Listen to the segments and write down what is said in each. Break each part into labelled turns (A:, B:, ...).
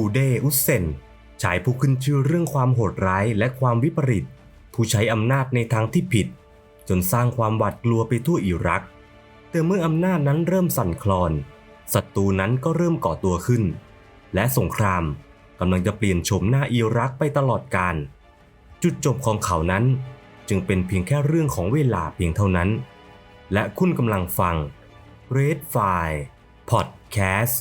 A: อูเดอุสเซนชายผู้ขึ้นชื่อเรื่องความโหดร้ายและความวิปริต ผู้ใช้อำนาจในทางที่ผิด จนสร้างความหวาดกลัวไปทั่วอิรัก แต่เมื่ออำนาจนั้นเริ่มสั่นคลอนศัตรูนั้นก็เริ่มก่อตัวขึ้น และสงครามกำลังจะเปลี่ยนโฉมหน้าอิรักไปตลอดกาลจุดจบของเขานั้นจึงเป็นเพียงแค่เรื่องของเวลาเพียงเท่านั้น และคุณกำลังฟัง Red File Podcast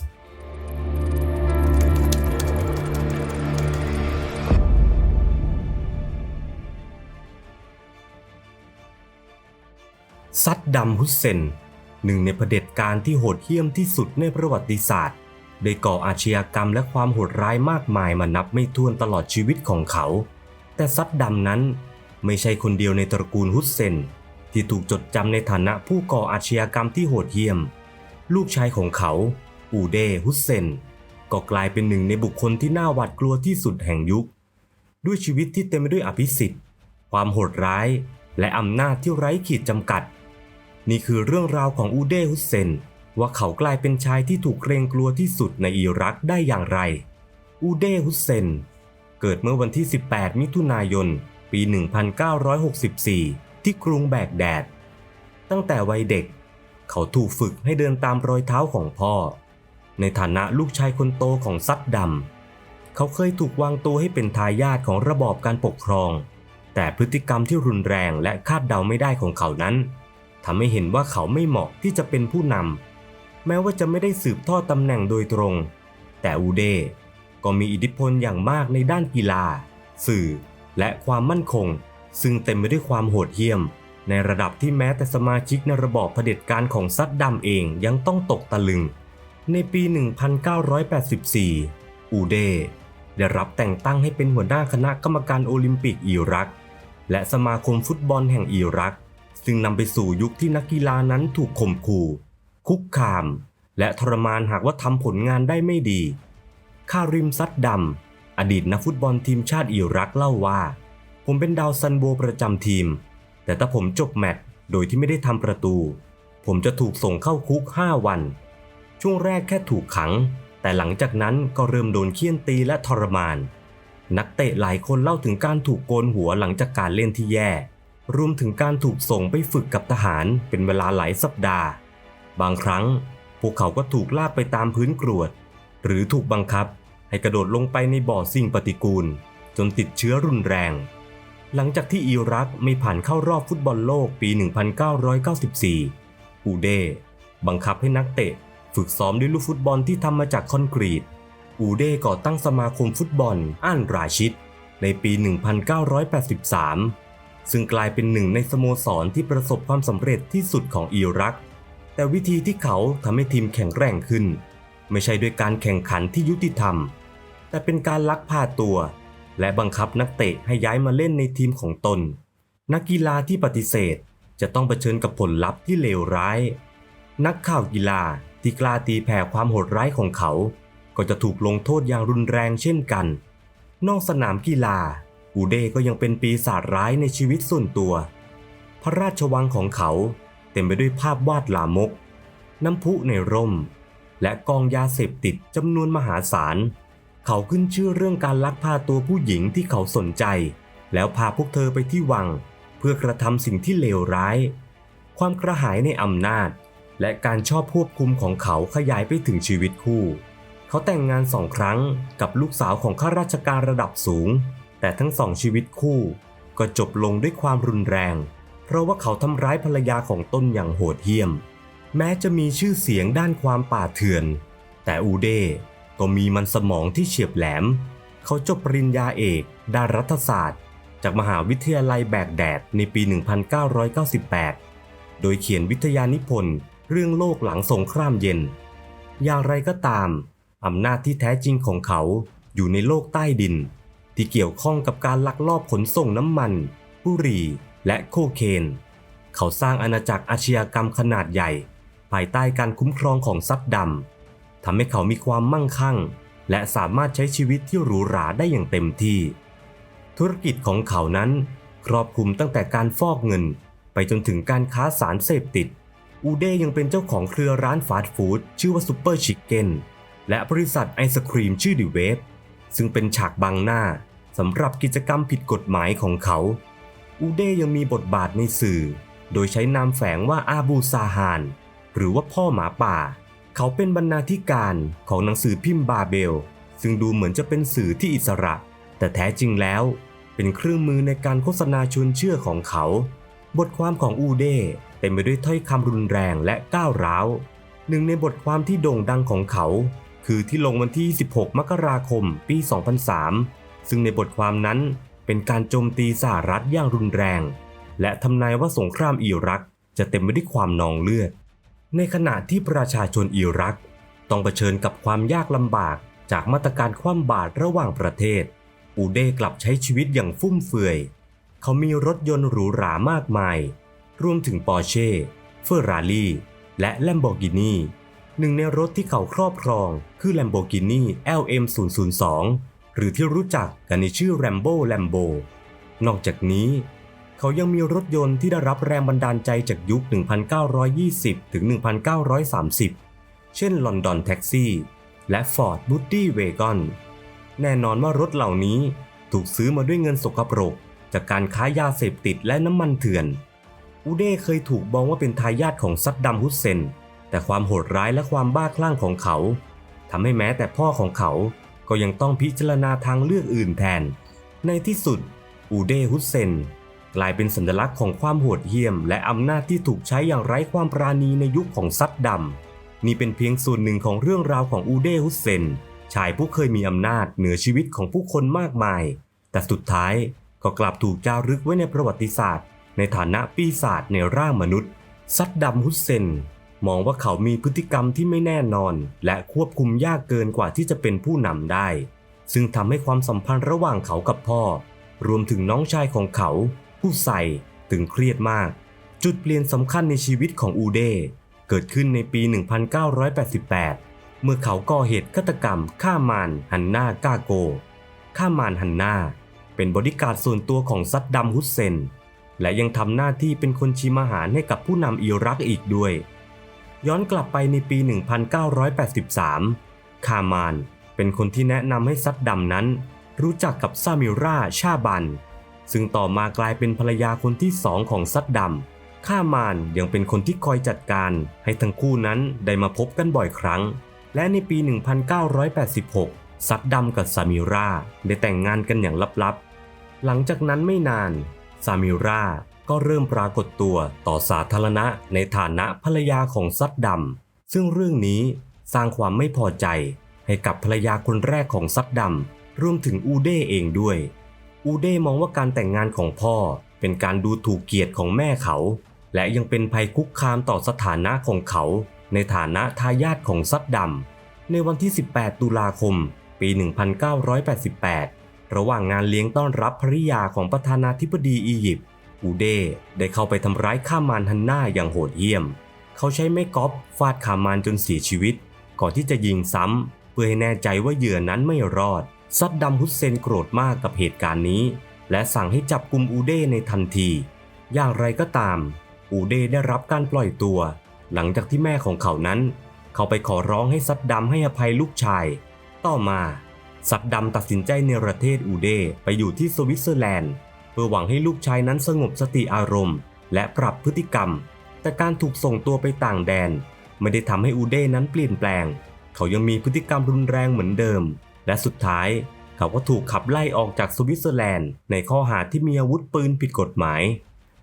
A: ซัดดัมฮุสเซน หนึ่งในเผด็จการที่โหดเหี้ยมที่สุดในประวัติศาสตร์ ได้ก่ออาชญากรรมและความโหดร้ายมากมายมานับไม่ถ้วนตลอดชีวิตของเขา แต่ซัดดัมนั้นไม่ใช่คนเดียวในตระกูลฮุสเซน ที่ถูกจดจำในฐานะผู้ก่ออาชญากรรมที่โหดเหี้ยม ลูกชายของเขา อูเดฮุสเซน ก็กลายเป็นหนึ่งในบุคคลที่น่าหวาดกลัวที่สุดแห่งยุค ด้วยชีวิตที่เต็มไปด้วยอภิสิทธิ์ ความโหดร้าย และอำนาจที่ไร้ขีดจำกัด นี่คือเรื่องราวของอูเดฮุสเซน ว่าเขากลายเป็นชายที่ถูกเกรงกลัวที่สุดในอิรักได้อย่างไร อูเดฮุสเซน เกิดเมื่อวันที่ 18 มิถุนายน ปี 1964 ที่กรุงแบกแดด ตั้งแต่วัยเด็ก เขาถูกฝึกให้เดินตามรอยเท้าของพ่อ ในฐานะลูกชายคนโตของซัดดำ เขาเคยถูกวางตัวให้เป็นทายาทของระบอบการปกครอง แต่พฤติกรรมที่รุนแรงและคาดเดาไม่ได้ของเขานั้น ทำให้เห็นว่าเขาไม่เหมาะที่จะเป็นผู้นำแม้ว่าจะไม่ได้สืบทอดตำแหน่งโดยตรง แต่อูเดก็มีอิทธิพลอย่างมากในด้านกีฬา สื่อ และความมั่นคง ซึ่งเต็มไปด้วยความโหดเหี้ยม ในระดับที่แม้แต่สมาชิกในระบอบเผด็จการของซัดดัมเองยังต้องตกตะลึง ในปี 1984 อูเดได้รับแต่งตั้งให้เป็นหัวหน้าคณะกรรมการโอลิมปิกอิรัก และสมาคมฟุตบอลแห่งอิรัก ซึ่งนำไปสู่ยุคที่นักกีฬานั้นถูกข่มขู่ คุกคาม และทรมานหากว่าทำผลงานได้ไม่ดี คาริมซัดดัมอดีตนักฟุตบอลทีมชาติอิรักเล่าว่า ผมเป็นดาวซันโบประจำทีม แต่ถ้าผมจบแมตช์โดยที่ไม่ได้ทำประตู ผมจะถูกส่งเข้าคุก 5 วัน ช่วงแรกแค่ถูกขัง แต่หลังจากนั้นก็เริ่มโดนเคี่ยนตีและทรมาน นักเตะหลายคนเล่าถึงการถูกโกนหัวหลังจากการเล่นที่แย่ รวมถึงการถูกส่งไปฝึกกับทหารเป็นเวลาหลายสัปดาห์ บางครั้งพวกเขาก็ถูกลากไปตามพื้นกรวด หรือถูกบังคับให้กระโดดลงไปในบ่อสิ่งปฏิกูล จนติดเชื้อรุนแรง หลังจากที่อิรักไม่ผ่านเข้ารอบฟุตบอลโลกปี 1994 อูเดบังคับให้นักเตะฝึกซ้อมด้วยลูกฟุตบอลที่ทำมาจากคอนกรีต อูเดก่อตั้งสมาคมฟุตบอลอันราชิดในปี 1983 ซึ่งกลายเป็นหนึ่งในสโมสรที่ประสบความสำเร็จที่สุดของอิรัก แต่วิธีที่เขาทำให้ทีมแข็งแกร่งขึ้น ไม่ใช่ด้วยการแข่งขันที่ยุติธรรม แต่เป็นการลักพาตัว และบังคับนักเตะให้ย้ายมาเล่นในทีมของตน นักกีฬาที่ปฏิเสธจะต้องเผชิญกับผลลัพธ์ที่เลวร้าย นักข่าวกีฬาที่กล้าตีแผ่ความโหดร้ายของเขา ก็จะถูกลงโทษอย่างรุนแรงเช่นกัน นอกสนามกีฬา อูเดก็ยังเป็นปีศาจร้ายในชีวิตส่วนตัว พระราชวังของเขาเต็มไปด้วยภาพวาดลามก น้ำพุในร่ม และกองยาเสพติดจำนวนมหาศาล เขาขึ้นชื่อเรื่องการลักพาตัวผู้หญิงที่เขาสนใจ แล้วพาพวกเธอไปที่วัง เพื่อกระทำสิ่งที่เลวร้าย ความกระหายในอำนาจ และการชอบควบคุมของเขาขยายไปถึงชีวิตคู่ เขาแต่งงานสองครั้งกับลูกสาวของข้าราชการระดับสูง แต่ทั้งสองชีวิตคู่ก็จบลงด้วยความรุนแรง เพราะว่าเขาทำร้ายภรรยาของตนอย่างโหดเหี้ยม แม้จะมีชื่อเสียงด้านความป่าเถื่อน แต่อูเดก็มีมันสมองที่เฉียบแหลม เขาจบปริญญาเอกด้านรัฐศาสตร์ จากมหาวิทยาลัยแบกแดดในปี 1998 โดยเขียนวิทยานิพนธ์เรื่องโลกหลังสงครามเย็น อย่างไรก็ตาม อำนาจที่แท้จริงของเขาอยู่ในโลกใต้ดิน ที่เกี่ยวข้องกับการลักลอบขนส่งน้ำมันบุหรี่ และโคเคน เขาสร้างอาณาจักรอาชญากรรมขนาดใหญ่ ภายใต้การคุ้มครองของซัดดำทำให้เขามีความมั่งคั่ง และสามารถใช้ชีวิตที่หรูหราได้อย่างเต็มที่ ธุรกิจของเขานั้นครอบคลุมตั้งแต่การฟอกเงิน ไปจนถึงการค้าสารเสพติด อูเดยังเป็นเจ้าของเครือร้านฟาสต์ฟู้ดชื่อว่าซูเปอร์ชิคเก้นและบริษัทไอศครีมชื่อดิเวฟซึ่งเป็นฉากบังหน้า สำหรับกิจกรรมผิดกฎหมายของเขา อูเดยังมีบทบาทในสื่อ โดยใช้นามแฝงว่าอาบูซาฮาน หรือว่าพ่อหมาป่า เขาเป็นบรรณาธิการของหนังสือพิมพ์บาเบล ซึ่งดูเหมือนจะเป็นสื่อที่อิสระ แต่แท้จริงแล้ว เป็นเครื่องมือในการโฆษณาชวนเชื่อของเขา บทความของอูเดเต็มไปด้วยถ้อยคำรุนแรงและก้าวร้าว หนึ่งในบทความที่โด่งดังของเขา คือที่ลงวันที่ 16 มกราคม ปี 2003 ซึ่งในบทความนั้นเป็นการโจมตีสหรัฐอย่างรุนแรง และทำนายว่าสงครามอิรักจะเต็มไปด้วยความนองเลือด ในขณะที่ประชาชนอิรัก ต้องเผชิญกับความยากลำบากจากมาตรการคว่ำบาตรระหว่างประเทศ อูเดกลับใช้ชีวิตอย่างฟุ่มเฟือย เขามีรถยนต์หรูหรามากมาย รวมถึงปอร์เช่เฟอร์รารี่และแลมโบกินีหนึ่งในรถที่เขาครอบครองคือ Lamborghini LM002 หรือที่รู้จักกันในชื่อ Rambo Lambo นอกจากนี้เขายังมีรถยนต์ที่ได้รับแรงบันดาลใจจากยุค 1920 ถึง 1930 เช่น London Taxi และ Ford Woody Wagon แน่นอนว่ารถเหล่านี้ถูกซื้อมาด้วยเงินสกปรก จากการค้ายาเสพติดและน้ำมันเถื่อน อูเด้เคยถูกมองว่าเป็นทายาทของซัดดัมฮุสเซน แต่ความโหดร้ายและความบ้าคลั่งของเขาทำให้แม้แต่พ่อของเขา ก็ยังต้องพิจารณาทางเลือกอื่นแทน ในที่สุด อูเดฮุสเซน กลายเป็นสัญลักษณ์ของความโหดเหี้ยม และอำนาจที่ถูกใช้อย่างไร้ความปราณีในยุคของซัดดัมนี่เป็นเพียงส่วนหนึ่งของเรื่องราวของอูเดฮุสเซน ชายผู้เคยมีอำนาจเหนือชีวิตของผู้คนมากมาย แต่สุดท้ายก็กลับถูกจารึกไว้ในประวัติศาสตร์ ในฐานะปีศาจในร่างมนุษย์ ซัดดัมฮุสเซน มองว่าเขามีพฤติกรรมที่ไม่แน่นอน และควบคุมยากเกินกว่าที่จะเป็นผู้นำได้ ซึ่งทำให้ความสัมพันธ์ระหว่างเขากับพ่อ รวมถึงน้องชายของเขา ผู้ใส่ตึงเครียดมาก จุดเปลี่ยนสำคัญในชีวิตของอูเดเกิดขึ้นในปี 1988 เมื่อเขาก่อเหตุฆาตกรรมฆ่ามานฮันนากาโกฆ่ามานฮันนาเป็นบริการดส่วนตัวของซัดดัมฮุสเซน และยังทำหน้าที่เป็นคนชิมอาหารให้กับผู้นำอิรักอีกด้วย ย้อนกลับไปในปี 1983 คามานเป็นคนที่แนะนำให้ซัดดัมนั้น รู้จักกับซามิราชาบัน ซึ่งต่อมากลายเป็นภรรยาคนที่สองของซัดดัมข้ามานยังเป็นคนที่คอยจัดการให้ทั้งคู่นั้นได้มาพบกันบ่อยครั้ง และในปี 1986 ซัดดัมกับซามิราได้แต่งงานกันอย่างลับๆ หลังจากนั้นไม่นานซามิรา ก็เริ่มปรากฏตัวต่อสาธารณะในฐานะภรรยาของซัดดัมซึ่งเรื่องนี้สร้างความไม่พอใจให้กับภรรยาคนแรกของซัดดัมรวมถึงอูเด้เองด้วย อูเด้มองว่าการแต่งงานของพ่อเป็นการดูถูกเกียรติของแม่เขา และยังเป็นภัยคุกคามต่อสถานะของเขา ในฐานะทายาทของซัดดัมในวันที่ 18 ตุลาคม ปี 1988 ระหว่างงานเลี้ยงต้อนรับภริยาของประธานาธิบดีอียิปต์ อูเดได้เข้าไปทำร้ายข้ามานฮันนาอย่างโหดเหี้ยม เขาใช้ไม้กอล์ฟฟาดขามานจนเสียชีวิต ก่อนที่จะยิงซ้ำเพื่อให้แน่ใจว่าเหยื่อนั้นไม่รอด ซัดดัมฮุสเซนโกรธมากกับเหตุการณ์นี้ และสั่งให้จับกุมอูเดในทันที อย่างไรก็ตาม อูเดได้รับการปล่อยตัว หลังจากที่แม่ของเขานั้น เขาไปขอร้องให้ซัดดัมให้อภัยลูกชาย ต่อมาซัดดัมตัดสินใจเนรเทศอูเดไปอยู่ที่สวิตเซอร์แลนด์ พื่อหวังให้ลูกชายนั้นสงบสติอารมณ์ และปรับพฤติกรรม แต่การถูกส่งตัวไปต่างแดน ไม่ได้ทำให้อูเด้นั้นเปลี่ยนแปลง เขายังมีพฤติกรรมรุนแรงเหมือนเดิม และสุดท้าย เขาก็ถูกขับไล่ออกจากสวิตเซอร์แลนด์ ในข้อหาที่มีอาวุธปืนผิดกฎหมาย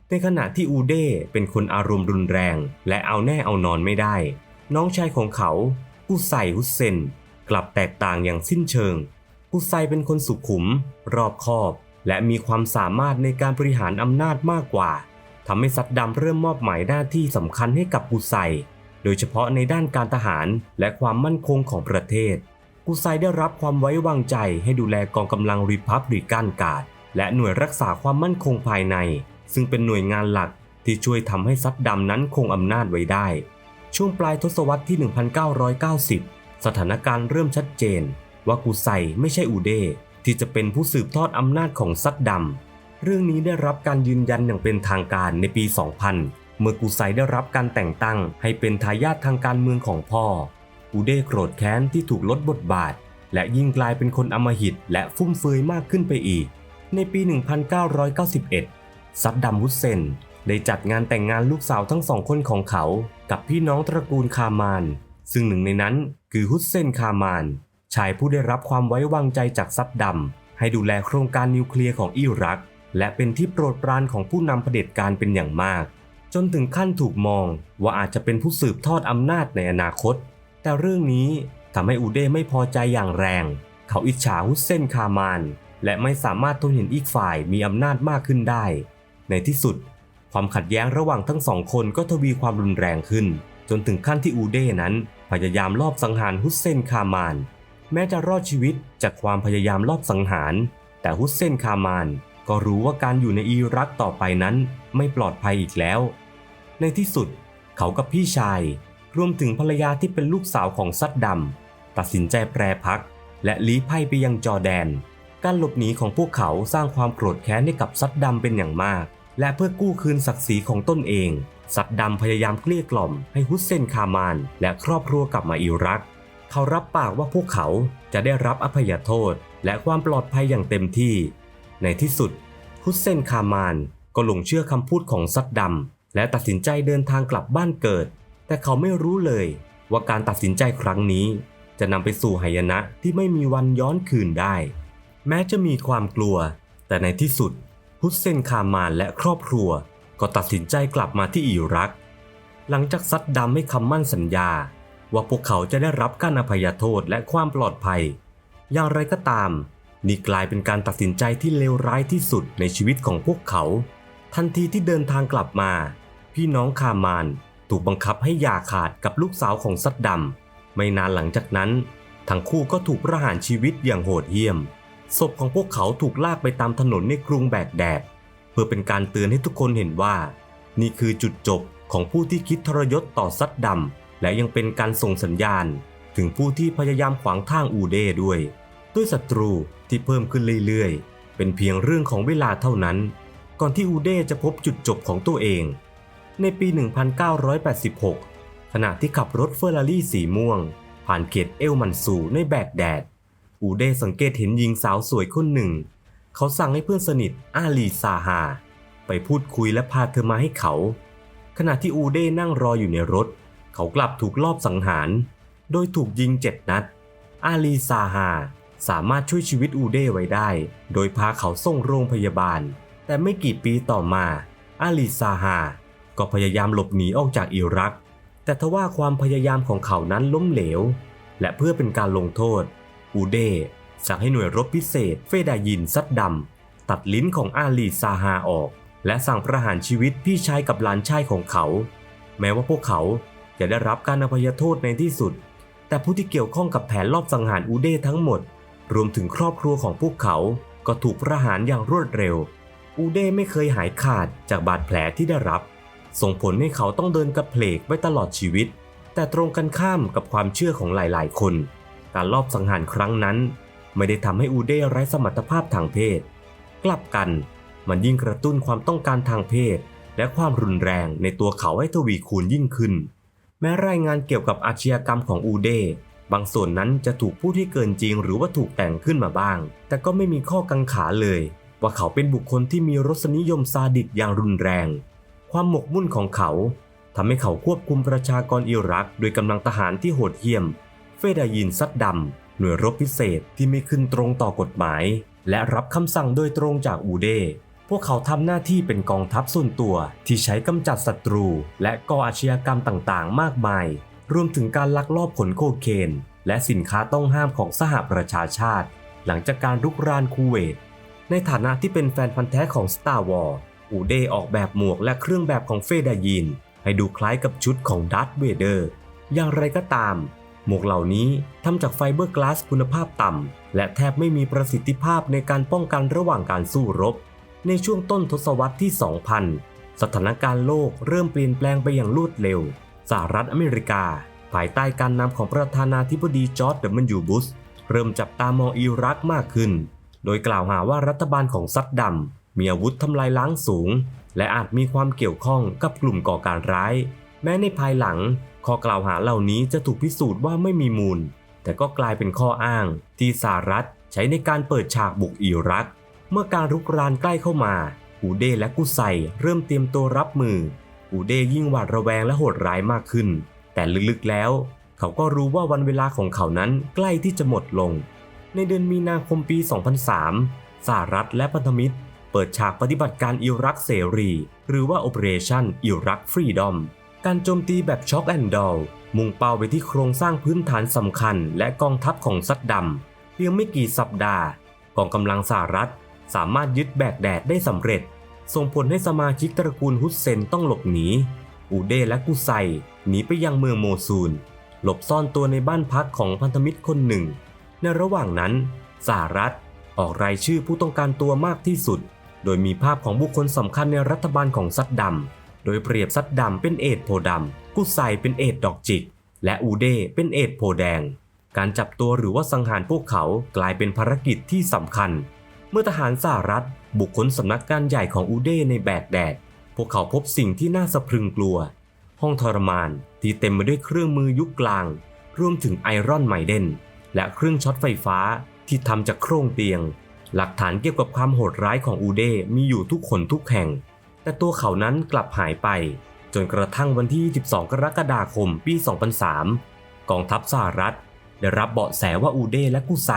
A: ในขณะที่อูเด้เป็นคนอารมณ์รุนแรง และเอาแน่เอานอนไม่ได้ น้องชายของเขาผู้ใส่ฮุสเซน กลับแตกต่างอย่างสิ้นเชิงผู้ใส่เป็นคนสุขุม รอบคอบ และมีความสามารถในการบริหารอำนาจมากกว่าทำให้ซัดดัมเริ่มมอบหมายหน้าที่สำคัญให้กับกูไซ โดยเฉพาะในด้านการทหารและความมั่นคงของประเทศกูไซได้รับความไว้วางใจให้ดูแลกองกำลังริพับริกันกาดและหน่วยรักษาความมั่นคงภายใน ซึ่งเป็นหน่วยงานหลักที่ช่วยทำให้ซัดดัมนั้นคงอำนาจไว้ได้ ช่วงปลายทศวรรษที่ 1990 สถานการณ์เริ่มชัดเจน ว่ากูไซไม่ใช่อูเด ที่จะเป็นผู้สืบทอดอำนาจของซัดดัม เรื่องนี้ได้รับการยืนยันอย่างเป็นทางการในปี 2000 เมื่อกูไซได้รับการแต่งตั้ง ให้เป็นทายาททางการเมืองของพ่อกอูเด้โกรธแค้นที่ถูกลดบทบาท และยิ่งกลายเป็นคนอำมหิตและฟุ่มเฟือยมากขึ้นไปอีก ในปี 1991 ซัดดัมฮุสเซนได้จัดงานแต่งงานลูกสาวทั้งสองคนของเขา กับพี่น้องตระกูลคามาน ซึ่งหนึ่งในนั้นคือฮุสเซนคามาน ชายผู้ได้รับความไว้วางใจจากซัดดัมให้ดูแลโครงการนิวเคลียร์ของอิรัก และเป็นที่โปรดปรานของผู้นำเผด็จการเป็นอย่างมาก จนถึงขั้นถูกมองว่าอาจจะเป็นผู้สืบทอดอำนาจในอนาคต แต่เรื่องนี้ทำให้อูเด้ไม่พอใจอย่างแรง เขาอิจฉาฮุสเซนคามาน และไม่สามารถทนเห็นอีกฝ่ายมีอำนาจมากขึ้นได้ ในที่สุด ความขัดแย้งระหว่างทั้งสองคนก็ทวีความรุนแรงขึ้น จนถึงขั้นที่อูเด้นั้นพยายามลอบสังหารฮุสเซนคามาน แม้จะรอดชีวิตจากความพยายามลอบสังหาร แต่ฮุสเซนคามานก็รู้ว่าการอยู่ในอิรักต่อไปนั้นไม่ปลอดภัยอีกแล้ว ในที่สุดเขากับพี่ชาย รวมถึงภรรยาที่เป็นลูกสาวของซัดดัมตัดสินใจแปรพัก และลี้ภัยไปยังจอแดน การหลบหนีของพวกเขาสร้างความโกรธแค้นให้กับซัดดัมเป็นอย่างมาก และเพื่อกู้คืนศักดิ์ศรีของตนเอง ซัดดัมพยายามเกลี้ยกล่อมให้ฮุสเซนคามาน และครอบครัวกลับมาอิรัก เขารับปากว่าพวกเขาจะได้รับอภัยโทษและความปลอดภัยอย่างเต็มที่ ในที่สุด ฮุสเซนคามานก็หลงเชื่อคำพูดของซัดดัมและตัดสินใจเดินทางกลับบ้านเกิด แต่เขาไม่รู้เลยว่าการตัดสินใจครั้งนี้ จะนำไปสู่หายนะที่ไม่มีวันย้อนคืนได้ แม้จะมีความกลัว แต่ในที่สุด ฮุสเซนคามานและครอบครัว ก็ตัดสินใจกลับมาที่อิรัก หลังจากซัดดัมให้คำมั่นสัญญา ว่าพวกเขาจะได้รับการอภัยโทษและความปลอดภัย อย่างไรก็ตาม นี่กลายเป็นการตัดสินใจที่เลวร้ายที่สุดในชีวิตของพวกเขา ทันทีที่เดินทางกลับมา พี่น้องคามานถูกบังคับให้หย่าขาดกับลูกสาวของซัดดัมไม่นานหลังจากนั้น ทั้งคู่ก็ถูกประหารชีวิตอย่างโหดเหี้ยม ศพของพวกเขาถูกลากไปตามถนนในกรุงแบกแดด เพื่อเป็นการเตือนให้ทุกคนเห็นว่า นี่คือจุดจบของผู้ที่คิดทรยศต่อซัดดัม และยังเป็นการส่งสัญญาณ ถึงผู้ที่พยายามขวางทางอูเด้ด้วย ด้วยศัตรูที่เพิ่มขึ้นเรื่อยๆ เป็นเพียงเรื่องของเวลาเท่านั้น ก่อนที่อูเด้จะพบจุดจบของตัวเอง ในปี 1986 ขณะที่ขับรถเฟอร์รารี่สีม่วง ผ่านเขตเอลมันซูในแบกแดด อูเด้สังเกตเห็นหญิงสาวสวยคนหนึ่ง เขาสั่งให้เพื่อนสนิทอาลีซาฮาไปพูดคุยและพาเธอมาให้เขา ขณะที่อูเด้นั่งรออยู่ในรถเขากลับถูกลอบสังหาร โดยถูกยิงเจ็ดนัด อาลีซาฮาสามารถช่วยชีวิตอูเด้ไว้ได้ โดยพาเขาส่งโรงพยาบาล แต่ไม่กี่ปีต่อมา อาลีซาฮาก็พยายามหลบหนีออกจากอิรัก แต่ทว่าความพยายามของเขานั้นล้มเหลว และเพื่อเป็นการลงโทษ อูเดสั่งให้หน่วยรบพิเศษเฟดายินซัดดำตัดลิ้นของอาลีซาฮาออก และสั่งประหารชีวิตพี่ชายกับหลานชายของเขา แม้ว่าพวกเขา จะได้รับการอภัยโทษในที่สุด แต่ผู้ที่เกี่ยวข้องกับแผนลอบสังหารอูเดทั้งหมด รวมถึงครอบครัวของพวกเขา ก็ถูกประหารอย่างรวดเร็ว อูเดไม่เคยหายขาดจากบาดแผลที่ได้รับ ส่งผลให้เขาต้องเดินกระเพลกไว้ตลอดชีวิต แต่ตรงกันข้ามกับความเชื่อของหลาย ๆ คน การลอบสังหารครั้งนั้น ไม่ได้ทำให้อูเดไร้สมรรถภาพทางเพศ กลับกันมันยิ่งกระตุ้นความต้องการทางเพศ และความรุนแรงในตัวเขาให้ทวีคูณยิ่งขึ้น แม้รายงานเกี่ยวกับอาชญากรรมของอูเดบางส่วนนั้นจะถูกพูดที่เกินจริงหรือว่าถูกแต่งขึ้นมาบ้าง แต่ก็ไม่มีข้อกังขาเลย ว่าเขาเป็นบุคคลที่มีรสนิยมซาดิสอย่างรุนแรง ความหมกมุ่นของเขาทำให้เขาควบคุมประชากรอิรัก โดยกำลังทหารที่โหดเหี้ยม เฟดายินซัดดำหน่วยรบพิเศษที่ไม่ขึ้นตรงต่อกฎหมาย และรับคำสั่งโดยตรงจากอูเด พวกเขาทำหน้าที่เป็นกองทัพส่วนตัวที่ใช้กำจัดศัตรู และก่ออาชญากรรมต่างๆ มากมาย รวมถึงการลักลอบขนโคเคน และสินค้าต้องห้ามของสหประชาชาติ หลังจากการรุกรานคูเวต ในฐานะที่เป็นแฟนพันธ์แท้ของ Star Wars อูเดออกแบบหมวกและเครื่องแบบของเฟดายิน ให้ดูคล้ายกับชุดของดัตเวเดอร์ อย่างไรก็ตาม หมวกเหล่านี้ทำจากไฟเบอร์กลาสคุณภาพต่ำและแทบไม่มีประสิทธิภาพในการป้องกันระหว่างการสู้รบ ในช่วงต้นทศวรรษที่ 2000 สถานการณ์โลกเริ่มเปลี่ยนแปลงไปอย่างรวดเร็ว สหรัฐอเมริกา ภายใต้การนำของประธานาธิบดีจอร์จเดมันยูบุชเริ่มจับตามองอิรักมากขึ้น โดยกล่าวหาว่ารัฐบาลของซัดดัมมีอาวุธทำลายล้างสูง และอาจมีความเกี่ยวข้องกับกลุ่มก่อการร้าย แม้ในภายหลัง ข้อกล่าวหาเหล่านี้จะถูกพิสูจน์ว่าไม่มีมูล แต่ก็กลายเป็นข้ออ้าง ที่สหรัฐใช้ในการเปิดฉากบุกอิรัก เมื่อการรุกรานใกล้เข้ามา อูเดและกุไซเริ่มเตรียมตัวรับมือ อูเดยิ่งหวาดระแวงและโหดร้ายมากขึ้น แต่ลึกๆแล้ว เขาก็รู้ว่าวันเวลาของเขานั้นใกล้ที่จะหมดลง ในเดือนมีนาคมปี 2003 สหรัฐและพันธมิตร เปิดฉากปฏิบัติการอิรักเสรี หรือว่า Operation Iraq Freedom การโจมตีแบบช็อคแอนด์ดอลมุ่งเป้าไปที่โครงสร้างพื้นฐานสำคัญ และกองทัพของซัดดัมเพียงไม่กี่สัปดาห์กองกำลังสหรัฐ สามารถยึดแบกแดดได้สำเร็จ ส่งผลให้สมาชิกตระกูลฮุสเซนต้องหลบหนี อูเดและกุไซหนีไปยังเมืองโมซูล หลบซ่อนตัวในบ้านพักของพันธมิตรคนหนึ่ง ในระหว่างนั้นสหรัฐออกรายชื่อผู้ต้องการตัวมากที่สุด โดยมีภาพของบุคคลสำคัญในรัฐบาลของซัดดัม โดยเปรียบซัดดัมเป็นเอดโพดำกุไซเป็นเอดดอกจิก และอูเดเป็นเอดโพแดง การจับตัวหรือว่าสังหารพวกเขากลายเป็นภารกิจที่สำคัญ เมื่อทหารสหรัฐ บุกค้นสำนักงานใหญ่ของอูเดในแบกแดด พวกเขาพบสิ่งที่น่าสะพรึงกลัว ห้องทรมานที่เต็มไปด้วยเครื่องมือยุคกลาง รวมถึงไอรอนไมเดนและเครื่องช็อตไฟฟ้าที่ทำจากโครงเตียง หลักฐานเกี่ยวกับความโหดร้ายของอูเดมีอยู่ทุกคนทุกแห่ง แต่ตัวเขานั้นกลับหายไป จนกระทั่งวันที่22กรกฎาคมปี 2003 กองทัพสหรัฐ ได้รับเบาะแสว่าอูเดและกุไซ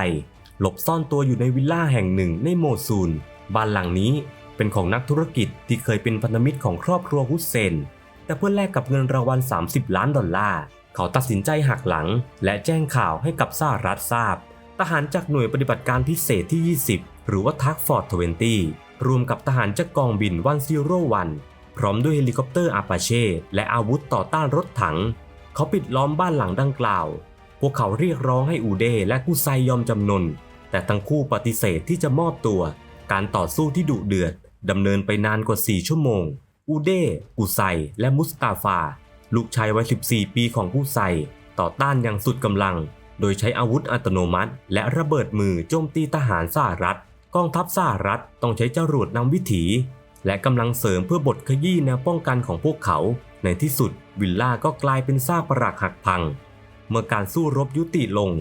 A: หลบซ่อนตัวอยู่ในวิลล่าแห่งหนึ่งในโมซูล บ้านหลังนี้เป็นของนักธุรกิจที่เคยเป็นพันธมิตรของครอบครัวฮุสเซน แต่เพื่อแลกกับเงินรางวัล 30 ล้านดอลลาร์ เขาตัดสินใจหักหลัง และแจ้งข่าวให้กับสหรัฐทราบ ทหารจากหน่วยปฏิบัติการพิเศษที่ 20 หรือว่าทักฟอร์ด20รวมกับทหารจากกองบินวันซีโรวันพร้อมด้วยเฮลิคอปเตอร์อาปาเช่และอาวุธต่อต้านรถถัง เขาปิดล้อมบ้านหลังดังกล่าว พวกเขาเรียกร้องให้อูเดและกุไซยอมจำนน แต่ทั้งคู่ปฏิเสธที่จะมอบตัว การต่อสู้ที่ดุเดือดดำเนินไปนานกว่า 4 ชั่วโมง อูเดกุไซ และมุสตาฟา ลูกชายวัย 14 ปีของกุไซ ต่อต้านอย่างสุดกำลัง โดยใช้อาวุธอัตโนมัติ และระเบิดมือโจมตีทหารสหรัฐ กองทัพสหรัฐต้องใช้จรวดนำวิถี และกำลังเสริมเพื่อบดขยี้แนวป้องกันของพวกเขา ในที่สุดวิลล่าก็กลายเป็นซากปรักหักพัง เมื่อการสู้รบยุติลง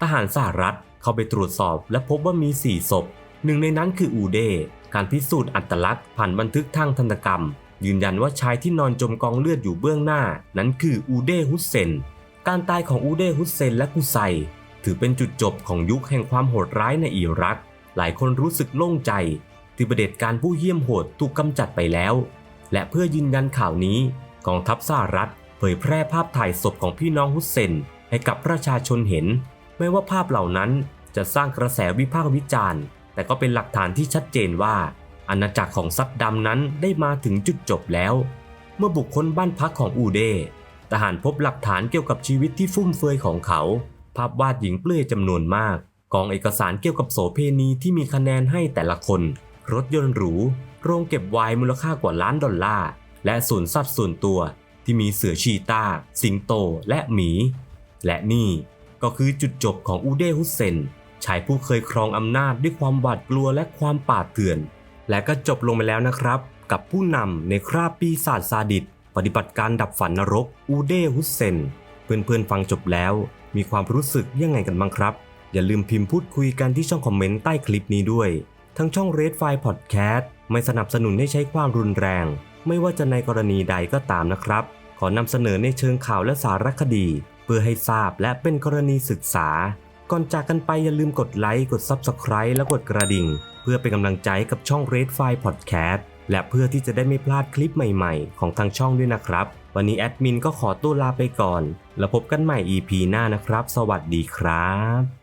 A: ทหารสหรัฐ เข้าไปตรวจสอบและพบว่ามี 4 ศพ หนึ่งในนั้นคืออูเด การพิสูจน์อัตลักษณ์ผ่านบันทึกทางธนกรรม ยืนยันว่าชายที่นอนจมกองเลือดอยู่เบื้องหน้า นั้นคืออูเดฮุสเซน การตายของอูเดฮุสเซนและกุไซ ถือเป็นจุดจบของยุคแห่งความโหดร้ายในอิรัก หลายคนรู้สึกโล่งใจที่ประเด็จการผู้เหี้ยมโหดถูกกำจัดไปแล้ว และเพื่อยืนยันข่าวนี้กองทัพสหรัฐ เผยแพร่ภาพถ่ายศพของพี่น้องฮุสเซนให้กับประชาชนเห็น ไม่ว่าภาพเหล่านั้นจะสร้างกระแสวิพากษ์วิจารณ์ แต่ก็เป็นหลักฐานที่ชัดเจนว่า อาณาจักรของซัดดัมนั้นได้มาถึงจุดจบแล้ว เมื่อบุคคลบ้านพักของอูเดทหารพบหลักฐานเกี่ยวกับชีวิตที่ฟุ่มเฟือยของเขา ภาพวาดหญิงเปลือยจำนวนมาก กองเอกสารเกี่ยวกับโสเพณีที่มีคะแนนให้แต่ละคน รถยนต์หรู โรงเก็บไวน์มูลค่ากว่าล้านดอลลาร์ และสวนสัตว์ส่วนตัวที่มีเสือชีตาสิงโต และหมี และนี่ ก็คือจุดจบของอูเดฮุสเซนชายผู้เคยครองอำนาจด้วยความหวาดกลัวและความป่าดเถื่อน และก็จบลงไปแล้วนะครับ กับผู้นำในคราบปีศาจซาดิสปฏิบัติการดับฝันนรกอูเดฮุสเซนเพื่อนๆฟังจบแล้ว มีความรู้สึกยังไงกันบ้างครับ อย่าลืมพิมพ์พูดคุยกันที่ช่องคอมเมนต์ใต้คลิปนี้ด้วย ทั้งช่อง Red File Podcast ไม่สนับสนุนให้ใช้ความรุนแรง ไม่ว่าจะในกรณีใดก็ตามนะครับ ขอนำเสนอในเชิงข่าวและสารคดี พื่อให้ทราบและเป็นกรณีศึกษา ก่อนจากกันไปอย่าลืมกดไลค์กด Subscribe และกดกระดิ่ง เพื่อเป็นกำลังใจกับช่อง Red File Podcast และเพื่อที่จะได้ไม่พลาดคลิปใหม่ๆ ของทางช่องด้วยนะครับ วันนี้แอดมินก็ขอตัวลาไปก่อน แล้วพบกันใหม่ EP หน้านะครับ สวัสดีครับ